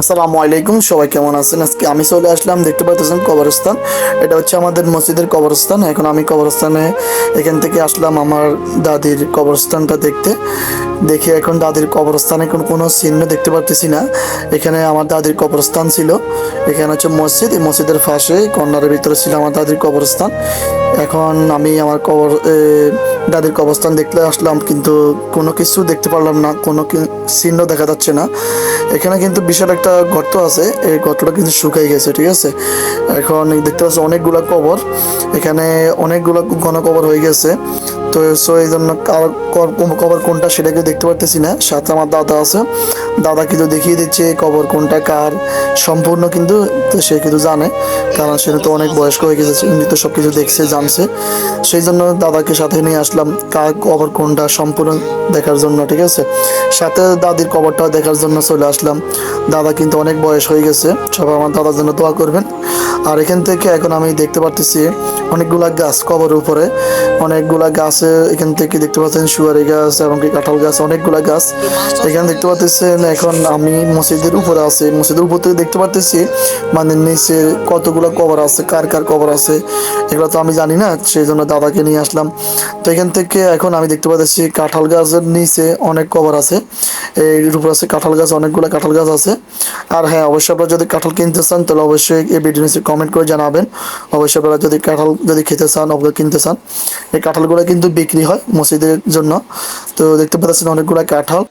আসসালামু আলাইকুম, সবাই কেমন আছেন? আজকে আমি চলে আসলাম, দেখতে পাচ্ছেন কবরস্থান। এটা হচ্ছে আমাদের মসজিদের কবরস্থান। এখন আমি কবরস্থানে এখান থেকে আসলাম আমার দাদির কবরস্থানটা দেখতে। দেখে এখন দাদির কবরস্থানে কোনো কোনো চিহ্ন দেখতে পারতেছি না। এখানে আমার দাদির কবরস্থান ছিল। এখানে হচ্ছে মসজিদ। এই মসজিদের পাশে, কর্নারের ভিতরে ছিল আমার দাদির কবরস্থান। এখন আমি আমার কবর দাদির কবরস্থান দেখতে আসলাম, কিন্তু কোনো কিছু দেখতে পারলাম না। কোনো চিহ্ন দেখা যাচ্ছে না। এখানে কিন্তু বিশাল একটা গর্ত আছে, এই গর্তটা কিন্তু শুকাই গেছে, ঠিক আছে? এখন দেখতে পাচ্ছি অনেকগুলো কবর, এখানে অনেকগুলো ঘন কবর হয়ে গেছে। তো, সো এই জন্য কবর কোনটা সেটাকে দেখতে পারতেছি না। সাথে আমার দাদা আছে। দাদা কিন্তু দেখিয়ে দিচ্ছে, কবর কোনটা কার, সম্পূর্ণ কিন্তু তো সে কিন্তু জানে। কারণ সে তো অনেক বয়স্ক হয়ে গেছে উনি তো সব কিছু দেখছে, জানছে। সেই জন্য দাদাকে সাথে নিয়ে আসলাম, কার কবর কোনটা সম্পূর্ণ দেখার জন্য, ঠিক আছে? সাথে দাদির কবরটাও দেখার জন্য চলে আসলাম। দাদা কিন্তু অনেক বয়স হয়ে গেছে, সবাই আমার দাদার জন্য দোয়া করবেন। আর এখান থেকে এখন আমি দেখতে পারতেছি অনেকগুলা গাছ কবরের উপরে, অনেকগুলা গাছে এখান থেকে দেখতে পাচ্ছেন সুয়ারি গাছ এবং কি কাঁঠাল গাছ, অনেকগুলা গাছ। এখানে দেখতে পাচ্ছেন এখন আমি মসজিদের উপরে আছি, মসজিদের উপর থেকে দেখতে পাচ্ছি মানে নিচে কতগুলো কবর আছে, কার কার কবর আছে, এগুলো তো আমি জানি না সেই জন্য দাদাকে নিয়ে আসলাম। তো এখান থেকে এখন আমি দেখতে পাচ্ছি কাঁঠাল গাছের নিচে অনেক কবর আছে এর উপর আছে কাঁঠাল গাছ, অনেকগুলো কাঁঠাল গাছ আছে। আর হ্যাঁ অবশ্যই আপনারা যদি কাঁঠাল কিনতে চান, তাহলে অবশ্যই এই ভিডিও নিচে কমেন্ট করে জানাবেন। অবশ্যই আপনারা যদি কাঁঠাল যদি খেতে চান অবশ্যই কিনতে চান, এই কাঁঠালগুলো কিন্তু বিক্রি হয় মসজিদের জন্য। তো দেখতে পাচ্ছেন অনেকগুলো কাঁঠাল।